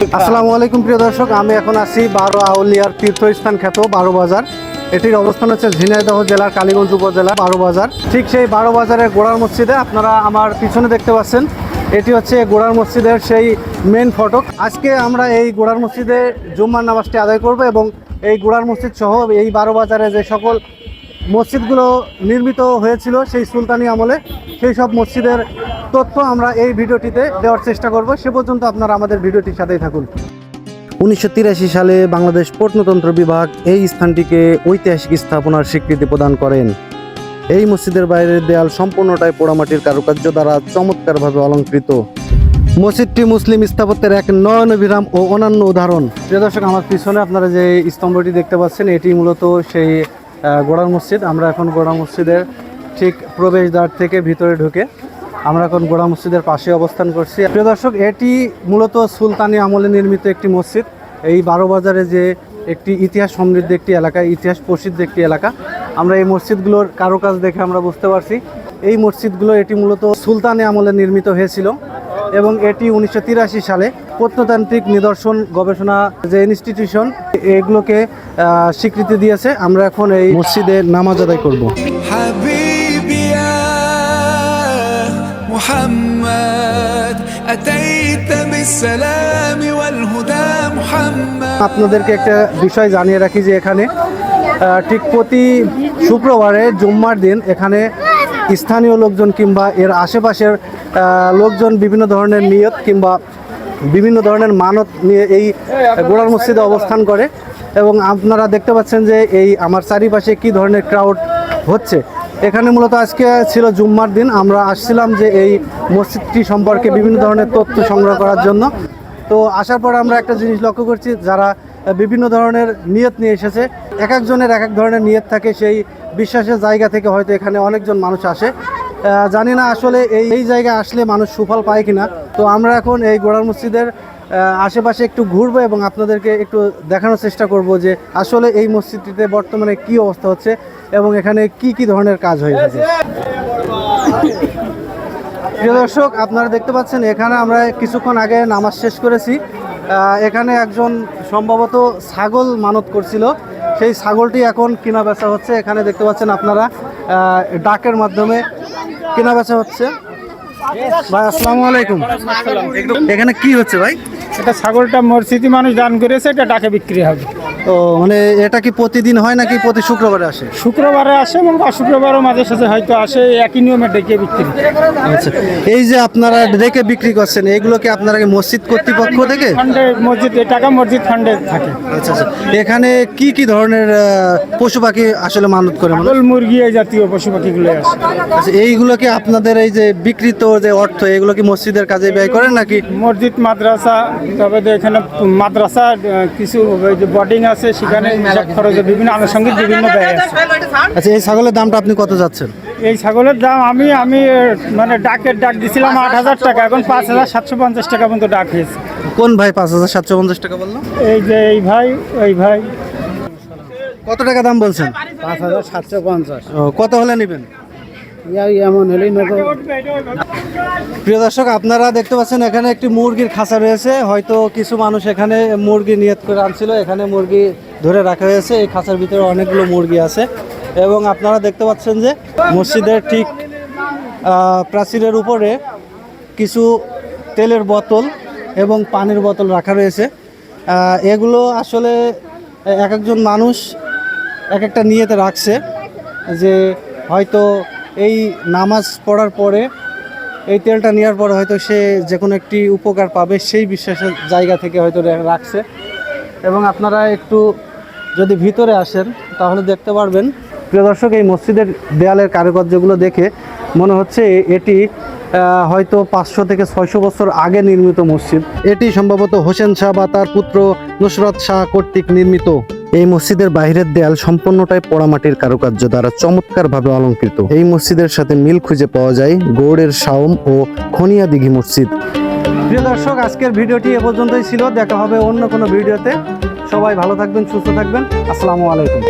আসসালামু আলাইকুম, প্রিয় দর্শক। আমি এখন আছি বারো আউলিয়ার তীর্থস্থান খ্যাত বারো বাজার। এটির অবস্থান হচ্ছে ঝিনাইদহ জেলার কালীগঞ্জ উপজেলা বারো বাজার। ঠিক সেই বারো বাজারের গোড়ার মসজিদে আপনারা আমার পিছনে দেখতে পাচ্ছেন, এটি হচ্ছে গোড়ার মসজিদের সেই মেন ফটক। আজকে আমরা এই গোড়ার মসজিদে জুম্মার নামাজটি আদায় করব এবং এই গোড়ার মসজিদ সহ এই বারো বাজারে যে সকল মসজিদগুলো নির্মিত হয়েছিল সেই সুলতানি আমলে, সেই সব মসজিদের তথ্য আমরা এই ভিডিওটিতে দেওয়ার চেষ্টা করব। সে পর্যন্ত আপনারা আমাদের ভিডিওটির সাথেই থাকুন। উনিশশো তিরাশি সালে বাংলাদেশ প্রত্নতন্ত্র বিভাগ এই স্থানটিকে ঐতিহাসিক স্থাপনার স্বীকৃতি প্রদান করেন। এই মসজিদের বাইরের দেয়াল সম্পূর্ণটাই পোড়ামাটির কারুকার্য দ্বারা চমৎকারভাবে অলঙ্কৃত। মসজিদটি মুসলিম স্থাপত্যের এক নয়নবিরাম ও অন্যান্য উদাহরণ। প্রিয় দর্শক আমার পিছনে আপনারা যে স্তম্ভটি দেখতে পাচ্ছেন এটি মূলত সেই গোড়ার মসজিদ। আমরা এখন গোড়া মসজিদের ঠিক প্রবেশদ্বার থেকে ভিতরে ঢুকে আমরা এখন গোড়া মসজিদের পাশে অবস্থান করছি। প্রিয় দর্শক, এটি মূলত সুলতানি আমলে নির্মিত একটি মসজিদ। এই বারো বাজারে যে একটি ইতিহাস সমৃদ্ধ একটি এলাকা, ইতিহাস প্রসিদ্ধ একটি এলাকা, আমরা এই মসজিদগুলোর কারুকাজ দেখে আমরা বুঝতে পারছি। এই মসজিদগুলো এটি মূলত সুলতানি আমলে নির্মিত হয়েছিল এবং এটি উনিশশো তিরাশি সালে প্রত্নতান্ত্রিক নিদর্শন, গবেষণা যে ইনস্টিটিউশন এগুলোকে স্বীকৃতি দিয়েছে। আমরা এখন এই মসজিদে নামাজ আদায় করব। আপনাদেরকে একটা বিষয় জানিয়ে রাখি যে এখানে ঠিক প্রতি শুক্রবারে জুম্মার দিন এখানে স্থানীয় লোকজন কিংবা এর আশেপাশের লোকজন বিভিন্ন ধরনের নিয়ত কিংবা বিভিন্ন ধরনের মানত নিয়ে এই গোড়ার মসজিদে অবস্থান করে। এবং আপনারা দেখতে পাচ্ছেন যে এই আমার চারিপাশে কি ধরনের ক্রাউড হচ্ছে। এখানে মূলত আজকে ছিল জুম্মার দিন। আমরা আসছিলাম যে এই মসজিদটি সম্পর্কে বিভিন্ন ধরনের তথ্য সংগ্রহ করার জন্য। তো আসার পর আমরা একটা জিনিস লক্ষ্য করছি, যারা বিভিন্ন ধরনের নিয়ত নিয়ে এসেছে, এক একজনের এক এক ধরনের নিয়ত থাকে, সেই বিশ্বাসের জায়গা থেকে হয়তো এখানে অনেকজন মানুষ আসে। জানি না আসলে এই এই জায়গায় আসলে মানুষ সুফল পায় কিনা। তো আমরা এখন এই গোড়ার মসজিদের আশেপাশে একটু ঘুরবো এবং আপনাদেরকে একটু দেখানোর চেষ্টা করব যে আসলে এই মসজিদটিতে বর্তমানে কি অবস্থা হচ্ছে। এবং এখানে কি কি ধরনের কাজ হয়ে থাকে? প্রিয় দর্শক আপনারা দেখতে পাচ্ছেন এখানে আমরা কিছুক্ষণ আগে নামাজ শেষ করেছি। এখানে একজন সম্ভবত ছাগল মানত করছিল। সেই ছাগলটি এখন কেনা বেচা হচ্ছে। এখানে দেখতে পাচ্ছেন আপনারা ডাকের মাধ্যমে কেনা বেচা হচ্ছে। ভাই আসসালামু আলাইকুম। এখানে কি হচ্ছে ভাই? এটা ছাগলটা মসজিদি মানুষ দান করেছে এটা ডাকে বিক্রি হবে। ও মানে এটা কি প্রতিদিন হয় নাকি প্রতি শুক্রবারে আসে? শুক্রবারে আসে এবং শুক্রবারও মাঝে সাঝে হয়তো আসে একই নিয়মে ডেকে বিক্রি। আচ্ছা এই যে আপনারা রেখে বিক্রি করছেন এগুলো কি আপনারা কি মসজিদ কর্তৃপক্ষ থেকে? মসজিদ টাকা মসজিদ ফান্ডে থাকে। আচ্ছা আচ্ছা এখানে কি কি ধরনের পশু পাখি আসলে মানত করে? ছাগল মুরগি এই জাতীয় পশু পাখিগুলো আসে। আচ্ছা এইগুলো কি আপনাদের এই যে বিকৃত যে অর্থ এগুলো কি মসজিদের কাজে ব্যয় করেন নাকি? মসজিদ মাদ্রাসা তবে এখানে মাদ্রাসা কিছু বোর্ডিং আছে সেখানে সব খরচে বিভিন্ন আনুষঙ্গিক বিভিন্ন ব্যয় আছে। আচ্ছা এই ছাগলের দামটা আপনি কত যাচ্ছেন? এই ছাগলের দাম আমি আমি মানে ডাকের ডাক দিছিলাম আট হাজার টাকা এখন পাঁচ হাজার সাতশো পঞ্চাশ টাকা পর্যন্ত ডাক হয়েছে। কোন ভাই পাঁচ হাজার সাতশো পঞ্চাশ টাকা বলল? এই যে এই ভাই ওই ভাই। কত টাকা দাম বলছেন? পাঁচ হাজার সাতশো পঞ্চাশ। ও, কত হলে নেবেন? প্রিয় দর্শক, আপনারা দেখতে পাচ্ছেন এখানে একটি মুরগির খাঁচা রয়েছে। হয়তো কিছু মানুষ এখানে মুরগি নিয়ত করে আনছিল। এখানে মুরগি ধরে রাখা হয়েছে। এই খাঁচার ভিতরে অনেকগুলো মুরগি আছে। এবং আপনারা দেখতে পাচ্ছেন যে মসজিদের ঠিক প্রাচীরের উপরে কিছু তেলের বোতল এবং পানির বোতল রাখা রয়েছে। এগুলো আসলে এক একজন মানুষ এক একটা নিয়েতে রাখছে যে হয়তো এই নামাজ পড়ার পরে এই তেলটা নেওয়ার পরে হয়তো সে যে কোনো একটি উপকার পাবে, সেই বিশ্বাসের জায়গা থেকে হয়তো রাখছে। এবং আপনারা একটু যদি ভিতরে আসেন, তাহলে দেখতে পারবেন, প্রিয় দর্শক, এই মসজিদের দেয়ালের কারুকার্যগুলো দেখে মনে হচ্ছে এটি হয়তো পাঁচশো থেকে ছয়শো বছর আগে নির্মিত মসজিদ। এটি সম্ভবত হোসেন শাহ বা তার পুত্র নুসরত শাহ কর্তৃক নির্মিত। এই মসজিদের বাহিরের দেয়াল সম্পূর্ণটাই পোড়ামাটির কারুকার্য দ্বারা চমৎকারভাবে অলঙ্কৃত। এই মসজিদের সাথে মিল খুঁজে পাওয়া যায় গৌড়ের শাওম ও খনিয়া দিঘি মসজিদ। প্রিয় দর্শক, আজকের ভিডিওটি এ পর্যন্তই ছিল। দেখা হবে অন্য কোনো ভিডিওতে। সবাই ভালো থাকবেন, সুস্থ থাকবেন। আসসালামু আলাইকুম।